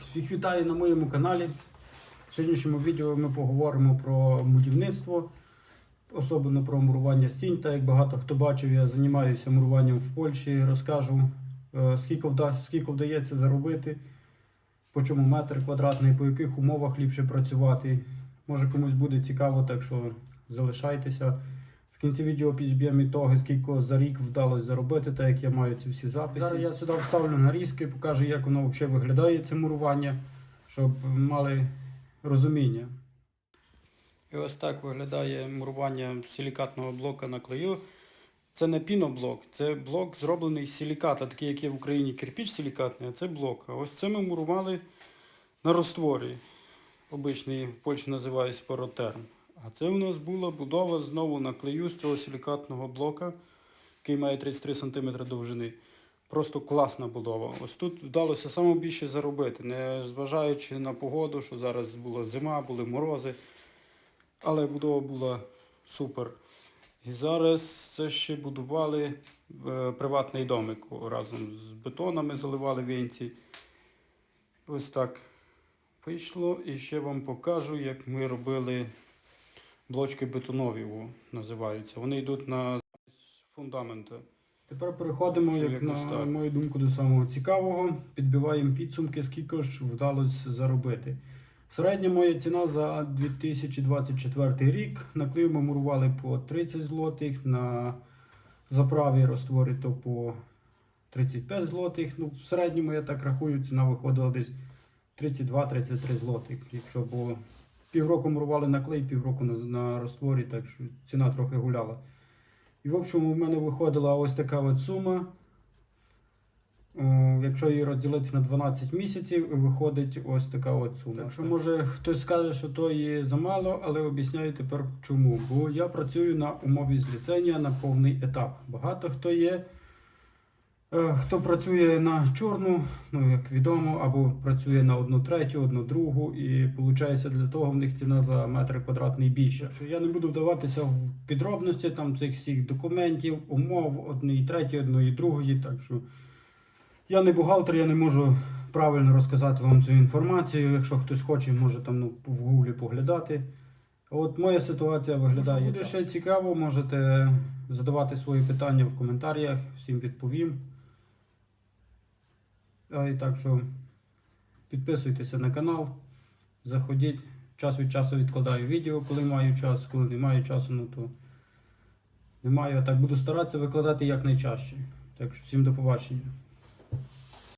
Всіх вітаю на моєму каналі. В сьогоднішньому відео ми поговоримо про будівництво, особливо про мурування стін. Та як багато хто бачив, я займаюся муруванням в Польщі, розкажу, е, скільки, вда, скільки вдається заробити, по чому метр квадратний, по яких умовах ліпше працювати. Може комусь буде цікаво, так що залишайтеся. В кінці відео підіб'ємо ітоги, скільки за рік вдалося заробити, так як я маю ці всі записи. Зараз я сюди вставлю нарізки, покажу, як воно взагалі виглядає, це мурування, щоб мали розуміння. І ось так виглядає мурування силікатного блока на клею. Це не піноблок, це блок зроблений з силіката, такий, як є в Україні кирпіч силікатний, а це блок. А ось це ми мурували на розтворі. Обичний в Польщі називає споротерм. А це у нас була будова знову на клею з цього силікатного блока, який має 33 см довжини. Просто класна будова. Ось тут вдалося саме більше заробити, не зважаючи на погоду, що зараз була зима, були морози. Але будова була супер. І зараз це ще будували е, приватний домик разом з бетонами, заливали вінці. Ось так вийшло. І ще вам покажу, як ми робили блочки бетонові, називаються. Вони йдуть на замість. Тепер переходимо, як на так. мою думку, до самого цікавого. Підбиваємо підсумки, скільки ж вдалося заробити. Середня моя ціна за 2024 рік. На клею ми мурували по 30 злотих, на заправі розтвори то по 35 злотих. Ну, в середньому, я так рахую, ціна виходила десь 32-33 злотих. Якщо було півроку мурували на клей, півроку на, на розтворі, так що ціна трохи гуляла. І в общому в мене виходила ось така от сума. О, Якщо її розділити на 12 місяців, виходить ось така от сума. Якщо може хтось скаже, що то є замало, але об'ясняю тепер чому. Бо я працюю на умові зліцення на повний етап. Багато хто є, хто працює на чорну, ну як відомо, або працює на одну третю, одну другу, і виходить для того в них ціна за метр квадратний більше. Я не буду вдаватися в підробності там цих всіх документів, умов одної третьої, одної другої. Так що я не бухгалтер, я не можу правильно розказати вам цю інформацію. Якщо хтось хоче, може там ну, в гуглі поглядати. От моя ситуація виглядає. Якщо буде ще цікаво, можете задавати свої питання в коментарях, всім відповім. І так що підписуйтеся на канал, заходіть. Час від часу відкладаю відео, коли маю час, коли не маю часу, ну то не. А так буду старатися викладати якнайчаще. Так що всім до побачення.